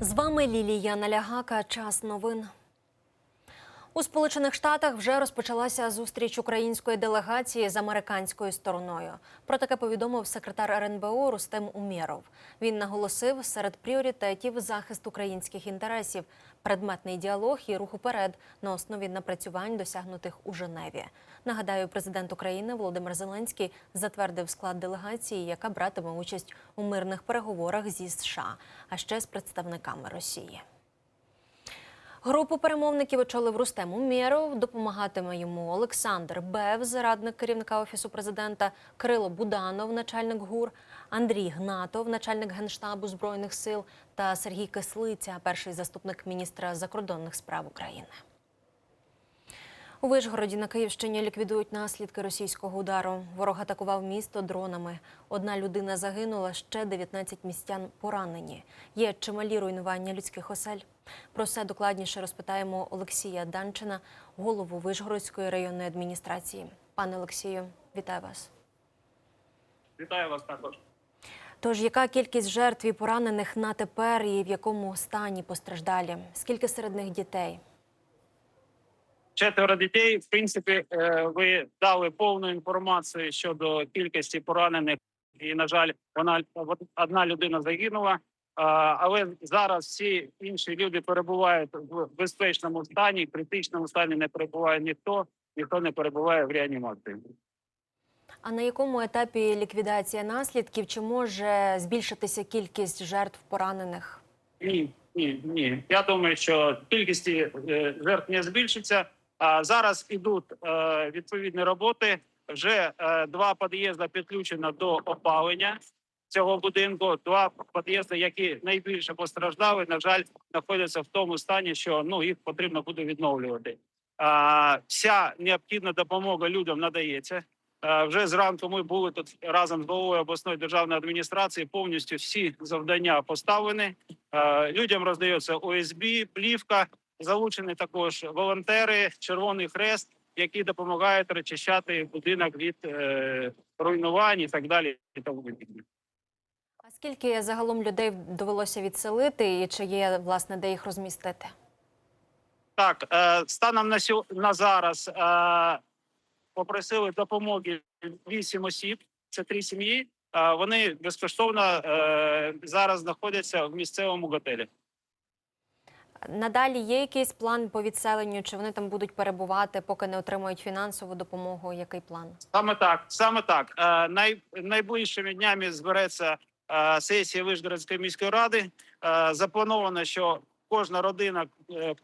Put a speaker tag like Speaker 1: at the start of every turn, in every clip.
Speaker 1: З вами Лілія Налягака. Час новин. У Сполучених Штатах вже розпочалася зустріч української делегації з американською стороною. Про таке повідомив секретар РНБО Рустем Умєров. Він наголосив серед пріоритетів захист українських інтересів, предметний діалог і рух уперед на основі напрацювань, досягнутих у Женеві. Нагадаю, президент України Володимир Зеленський затвердив склад делегації, яка братиме участь у мирних переговорах зі США, а ще з представниками Росії. Групу перемовників очолив Рустем Умєров, допомагатиме йому Олександр Бевз, радник керівника офісу президента, Крило Буданов, начальник ГУР, Андрій Гнатов, начальник генштабу збройних сил, та Сергій Кислиця, перший заступник міністра закордонних справ України. У Вишгороді на Київщині ліквідують наслідки російського удару. Ворог атакував місто дронами. Одна людина загинула, ще 19 містян поранені. Є чималі руйнування людських осель. Про все докладніше розпитаємо Олексія Данчина, голову Вишгородської районної адміністрації. Пане Олексію, вітаю вас.
Speaker 2: Вітаю вас також.
Speaker 1: Тож, яка кількість жертв і поранених на тепер і в якому стані постраждалі? Скільки серед них дітей?
Speaker 2: Четверо дітей. В принципі, е, ви дали повну інформацію щодо кількості поранених, і на жаль, вона одна людина загинула. Але зараз всі інші люди перебувають в безпечному стані, в критичному стані не перебуває ніхто, ніхто не перебуває в реанімації.
Speaker 1: А на якому етапі ліквідація наслідків? Чи може збільшитися кількість жертв поранених?
Speaker 2: Ні, ні, ні. Я думаю, що кількість е, жертв не збільшиться. А зараз ідуть е, відповідні роботи. Вже е, два під'їзди підключено до опалення цього будинку. Два під'їзди, які найбільше постраждали, на жаль, знаходяться в тому стані, що ну їх потрібно буде відновлювати. А, вся необхідна допомога людям надається. Е, Вже зранку ми були тут разом з головою обласної державної адміністрації. Повністю всі завдання поставлені. Людям роздається ОСБ, плівка. Залучені також волонтери, Червоний Хрест, які допомагають розчищати будинок від е, руйнувань і так далі. І тому подібне.
Speaker 1: А скільки загалом людей довелося відселити, і чи є власне де їх розмістити?
Speaker 2: Так, е, станом на сьо... на зараз е, попросили допомоги вісім осіб. Це три сім'ї. Е, вони безкоштовно е, зараз знаходяться в місцевому готелі.
Speaker 1: Надалі є якийсь план по відселенню, чи вони там будуть перебувати, поки не отримують фінансову допомогу? Який план?
Speaker 2: Саме так, саме так. Е, най, найближчими днями збереться е, сесія Вишгородської міської ради. Е, заплановано, що кожна родина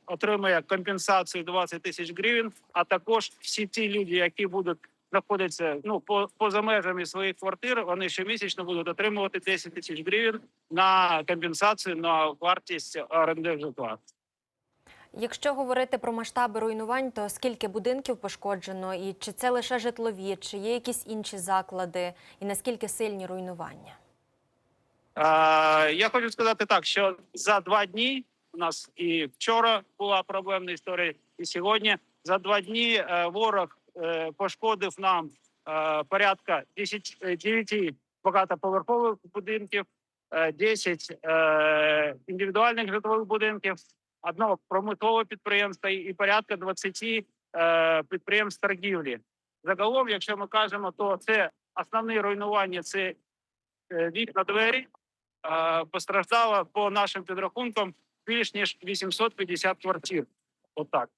Speaker 2: отримує компенсацію 20 тисяч гривень, а також всі ті люди, які будуть знаходитися ну по поза межами своїх квартир, вони щомісячно будуть отримувати 10 тисяч гривень на компенсацію на вартість оренди житла.
Speaker 1: Якщо говорити про масштаби руйнувань, то скільки будинків пошкоджено, і чи це лише житлові, чи є якісь інші заклади, і наскільки сильні руйнування?
Speaker 2: Е, я хочу сказати так, що за два дні у нас і вчора була проблемна історія, і сьогодні за два дні е, ворог пошкодив нам е, порядка 10, е, 9 багатоповерхових будинків, е, 10 е, індивідуальних житлових будинків, одного промислового підприємства і порядка 20 е, підприємств торгівлі. Загалом, якщо ми кажемо, то це основні руйнування це е, вікна двері. Е, постраждало по нашим підрахункам більш ніж 850 квартир. Отак.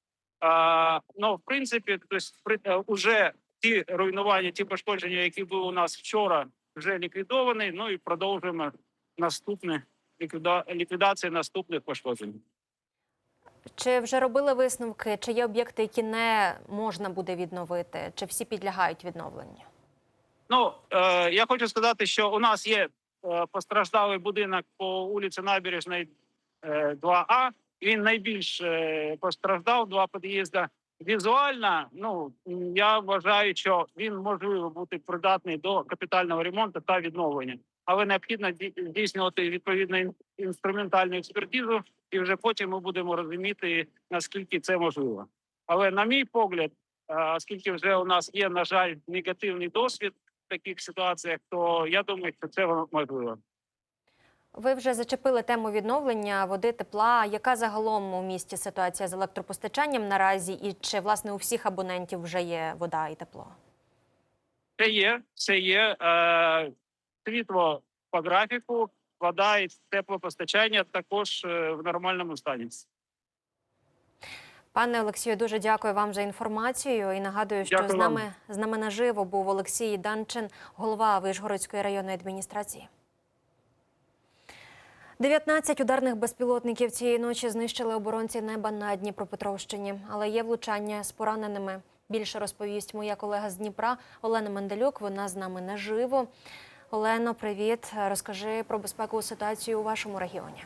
Speaker 2: Е, ну, в принципі, тобто, при, е, уже ті руйнування, ті пошкодження, які були у нас вчора, вже ліквідовані. Ну і продовжуємо наступне ліквіда, ліквідацію наступних пошкоджень.
Speaker 1: Чи вже робили висновки, чи є об'єкти, які не можна буде відновити, чи всі підлягають відновленню?
Speaker 2: Ну е, я хочу сказати, що у нас є е, постраждалий будинок по вулиці Набережної е, 2А. Він найбільш е, постраждав два під'їзди. Візуально, ну я вважаю, що він можливо бути придатний до капітального ремонту та відновлення, але необхідно ді- здійснювати відповідну інструментальну експертизу, і вже потім ми будемо розуміти наскільки це можливо. Але на мій погляд, е, оскільки вже у нас є, на жаль, негативний досвід в таких ситуаціях, то я думаю, що це можливо.
Speaker 1: Ви вже зачепили тему відновлення води, тепла. Яка загалом у місті ситуація з електропостачанням наразі, і чи власне у всіх абонентів вже є вода і тепло?
Speaker 2: Це є, це є. Е, світло по графіку, вода і теплопостачання також е, в нормальному стані.
Speaker 1: Пане Олексію, дуже дякую вам за інформацію і нагадую, що
Speaker 2: Дякую
Speaker 1: з
Speaker 2: вам.
Speaker 1: нами з нами наживо був Олексій Данчин, голова Вишгородської районної адміністрації. 19 ударних безпілотників цієї ночі знищили оборонці неба на Дніпропетровщині, але є влучання з пораненими. Більше розповість моя колега з Дніпра Олена Менделюк. Вона з нами наживо. Олено, привіт. Розкажи про безпекову ситуацію у вашому регіоні.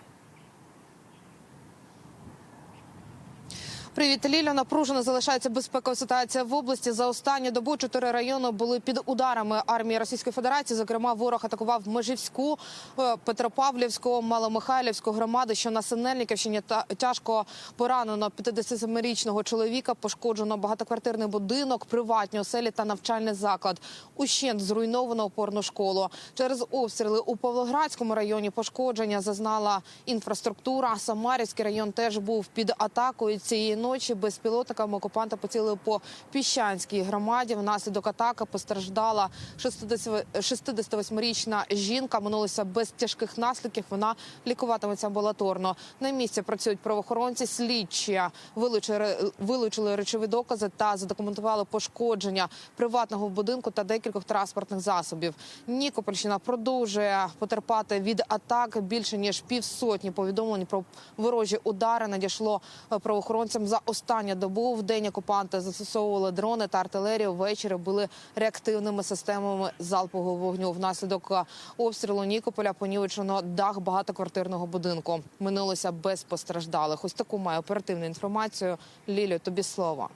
Speaker 3: Привіт, Лілю. Напружено залишається безпекова ситуація в області. За останню добу чотири райони були під ударами армії Російської Федерації. Зокрема, ворог атакував Межівську, е, Петропавлівську, Маломихайлівську громади, що на Синельниківщині тяжко поранено 57-річного чоловіка. Пошкоджено багатоквартирний будинок, приватні оселі та навчальний заклад. Ущент зруйновано опорну школу. Через обстріли у Павлоградському районі пошкодження зазнала інфраструктура. Самарівський район теж був під атакою цієї ночі. Безпілотниками окупанти поцілили по Піщанській громаді. Внаслідок атаки постраждала 60 68-річна жінка. Минулося без тяжких наслідків. Вона лікуватиметься амбулаторно. На місці працюють правоохоронці. Слідчі вилучили, вилучили речові докази та задокументували пошкодження приватного будинку та декількох транспортних засобів. Нікопольщина продовжує потерпати від атак. Більше ніж півсотні повідомлень про ворожі удари надійшло е, правоохоронцям за останню добу. В день окупанти застосовували дрони та артилерію. Ввечері були реактивними системами залпового вогню. Внаслідок обстрілу Нікополя понівечено дах багатоквартирного будинку. Минулося без постраждалих. Ось таку маю оперативну інформацію. Лілю, тобі слово.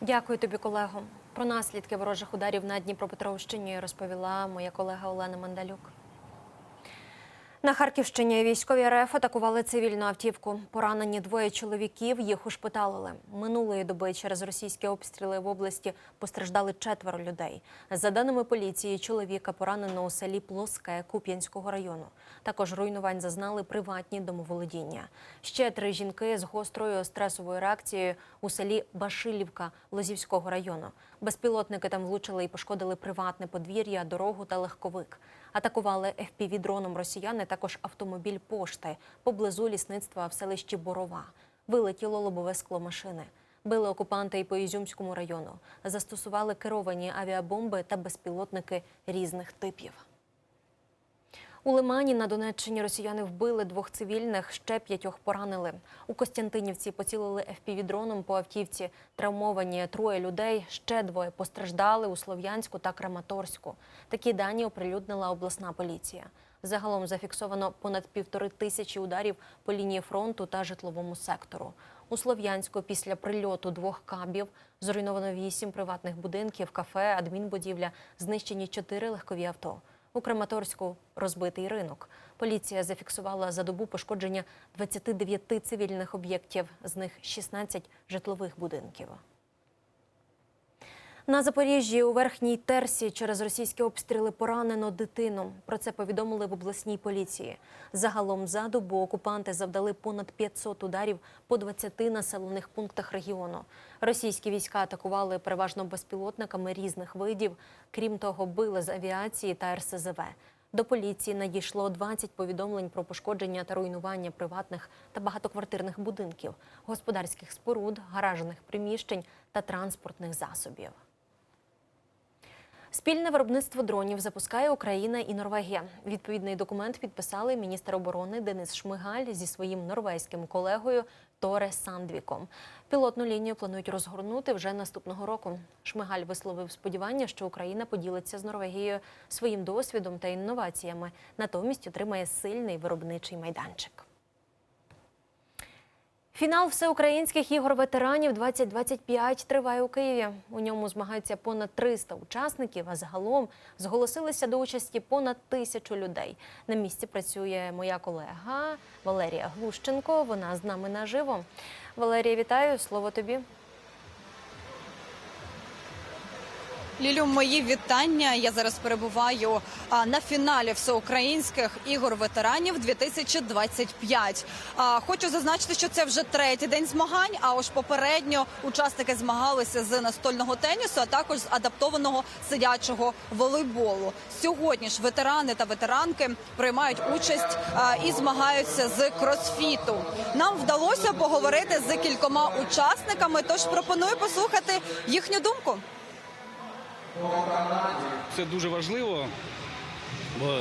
Speaker 1: Дякую тобі, колего. Про наслідки ворожих ударів на Дніпропетровщині розповіла моя колега Олена Мандалюк. На Харківщині військові РФ атакували цивільну автівку. Поранені двоє чоловіків їх ушпиталили. Минулої доби через російські обстріли в області постраждали четверо людей. За даними поліції, чоловіка поранено у селі Плоске Куп'янського району. Також руйнувань зазнали приватні домоволодіння. Ще три жінки з гострою стресовою реакцією у селі Башилівка Лозівського району. Безпілотники там влучили і пошкодили приватне подвір'я, дорогу та легковик. Атакували FPV-дроном росіяни, також автомобіль пошти поблизу лісництва в селищі Борова. Вилетіло лобове скло машини. Били окупанти і по Ізюмському району. Застосували керовані авіабомби та безпілотники різних типів. У Лимані на Донеччині росіяни вбили двох цивільних, ще п'ятьох поранили. У Костянтинівці поцілили FPV-дроном по автівці. Травмовані троє людей, ще двоє постраждали у Слов'янську та Краматорську. Такі дані оприлюднила обласна поліція. Загалом зафіксовано понад півтори тисячі ударів по лінії фронту та житловому сектору. У Слов'янську після прильоту двох кабів зруйновано вісім приватних будинків, кафе, адмінбудівля, знищені чотири легкові авто. У Краматорську розбитий ринок. Поліція зафіксувала за добу пошкодження 29 цивільних об'єктів, з них 16 житлових будинків. На Запоріжжі у верхній терсі через російські обстріли поранено дитину. Про це повідомили в обласній поліції. Загалом за добу окупанти завдали понад 500 ударів по 20 населених пунктах регіону. Російські війська атакували переважно безпілотниками різних видів. Крім того, били з авіації та РСЗВ. До поліції надійшло 20 повідомлень про пошкодження та руйнування приватних та багатоквартирних будинків, господарських споруд, гаражних приміщень та транспортних засобів. Спільне виробництво дронів запускає Україна і Норвегія. Відповідний документ підписали міністр оборони Денис Шмигаль зі своїм норвезьким колегою Торе Сандвіком. Пілотну лінію планують розгорнути вже наступного року. Шмигаль висловив сподівання, що Україна поділиться з Норвегією своїм досвідом та інноваціями, натомість отримає сильний виробничий майданчик. Фінал всеукраїнських ігор ветеранів 2025 триває у Києві. У ньому змагаються понад 300 учасників, а загалом зголосилися до участі понад тисячу людей. На місці працює моя колега Валерія Глущенко. Вона з нами наживо. Валерія, вітаю! Слово тобі.
Speaker 4: Лілю, мої вітання. Я зараз перебуваю на фіналі всеукраїнських ігор ветеранів 2025. А, хочу зазначити, що це вже третій день змагань. А ось попередньо учасники змагалися з настольного тенісу, а також з адаптованого сидячого волейболу. Сьогодні ж ветерани та ветеранки приймають участь і змагаються з кросфіту. Нам вдалося поговорити з кількома учасниками. Тож пропоную послухати їхню думку.
Speaker 5: Це дуже важливо, бо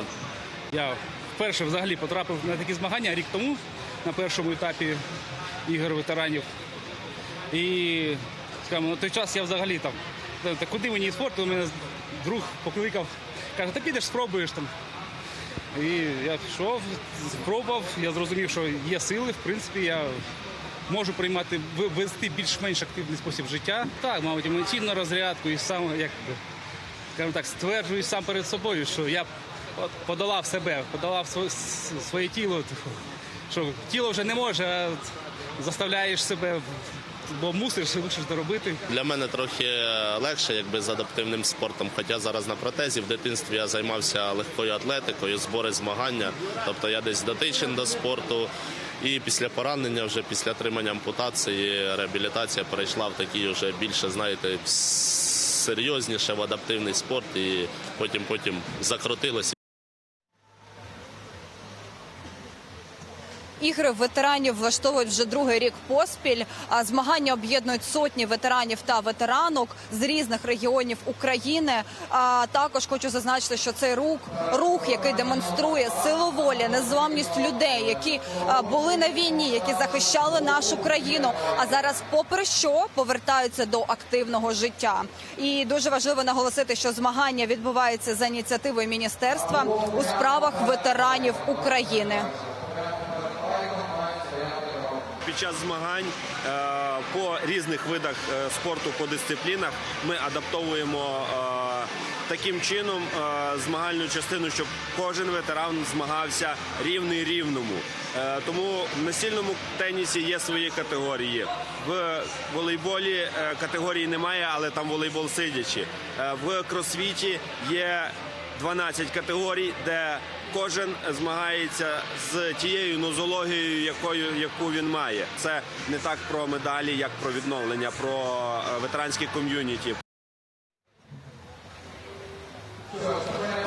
Speaker 5: я вперше взагалі потрапив на такі змагання рік тому на першому етапі ігор ветеранів. І скажімо, на той час я взагалі там, та, та куди мені спорт, у мене друг покликав, каже, ти підеш, спробуєш там. І я пішов, спробував, я зрозумів, що є сили, в принципі, я можу приймати, вести більш-менш активний спосіб життя. Так, мабуть, емоційну розрядку і сам, як скажімо так, стверджую сам перед собою, що я подолав себе, подолав своє, тіло. Що тіло вже не може, а заставляєш себе, бо мусиш, мусиш доробити.
Speaker 6: Для мене трохи легше, якби з адаптивним спортом. Хоча зараз на протезі в дитинстві я займався легкою атлетикою, збори змагання. Тобто я десь дотичен до спорту. І після поранення, вже після отримання ампутації, реабілітація перейшла в такий вже більше, знаєте, серйозніше в адаптивний спорт, і потім потім закрутилося.
Speaker 4: Ігри ветеранів влаштовують вже другий рік поспіль. А змагання об'єднують сотні ветеранів та ветеранок з різних регіонів України. А також хочу зазначити, що цей рух, рух, який демонструє силу волі, незламність людей, які були на війні, які захищали нашу країну. А зараз, попри що, повертаються до активного життя. І дуже важливо наголосити, що змагання відбуваються за ініціативою міністерства у справах ветеранів України.
Speaker 7: Під час змагань е, по різних видах е, спорту по дисциплінах ми адаптовуємо е, таким чином змагальну частину, щоб кожен ветеран змагався рівний рівному. Тому в настільному тенісі є свої категорії. В волейболі категорії немає, але там волейбол сидячи. В кросфіті є 12 категорій, де кожен змагається з тією нозологією, якою яку він має. Це не так про медалі, як про відновлення, про е, ветеранські ком'юніті.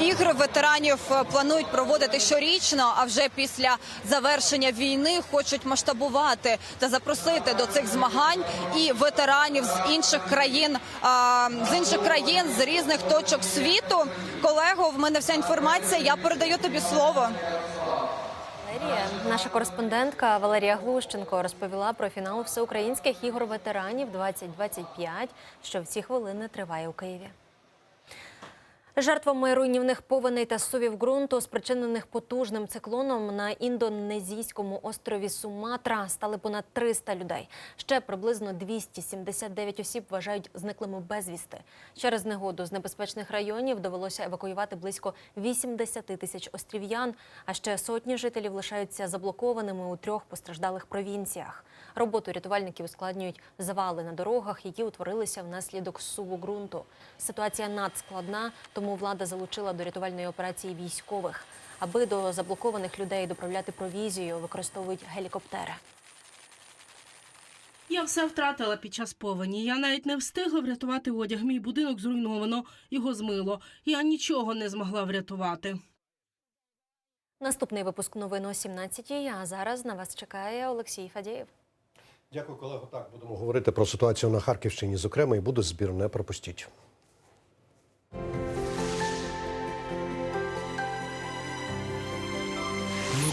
Speaker 4: Ігри ветеранів е, планують проводити щорічно, а вже після завершення війни хочуть масштабувати та запросити до цих змагань і ветеранів з інших країн, з інших країн з різних точок світу. Колего, в мене вся інформація. Я передаю тобі слово.
Speaker 1: Наша кореспондентка Валерія Глущенко розповіла про фінал всеукраїнських ігор ветеранів 2025, що в ці хвилини триває у Києві. Жертвами руйнівних повеней та сувів ґрунту, спричинених потужним циклоном на індонезійському острові Суматра, стали понад 300 людей. Ще приблизно 279 осіб вважають зниклими безвісти. Через негоду з небезпечних районів довелося евакуювати близько 80 тисяч острів'ян, а ще сотні жителів лишаються заблокованими у трьох постраждалих провінціях. Роботу рятувальників ускладнюють завали на дорогах, які утворилися внаслідок суву ґрунту. Ситуація надскладна, тому влада залучила до рятувальної операції військових. Аби до заблокованих людей доправляти провізію, використовують гелікоптери.
Speaker 8: Я все втратила під час повені. Я навіть не встигла врятувати одяг. Мій будинок зруйновано, його змило. Я нічого не змогла врятувати.
Speaker 1: Наступний випуск новин о 17-й, А зараз на вас чекає Олексій Фадєєв.
Speaker 9: Дякую, колего. Так, будемо говорити про ситуацію на Харківщині, зокрема, і буде збір. Не пропустіть.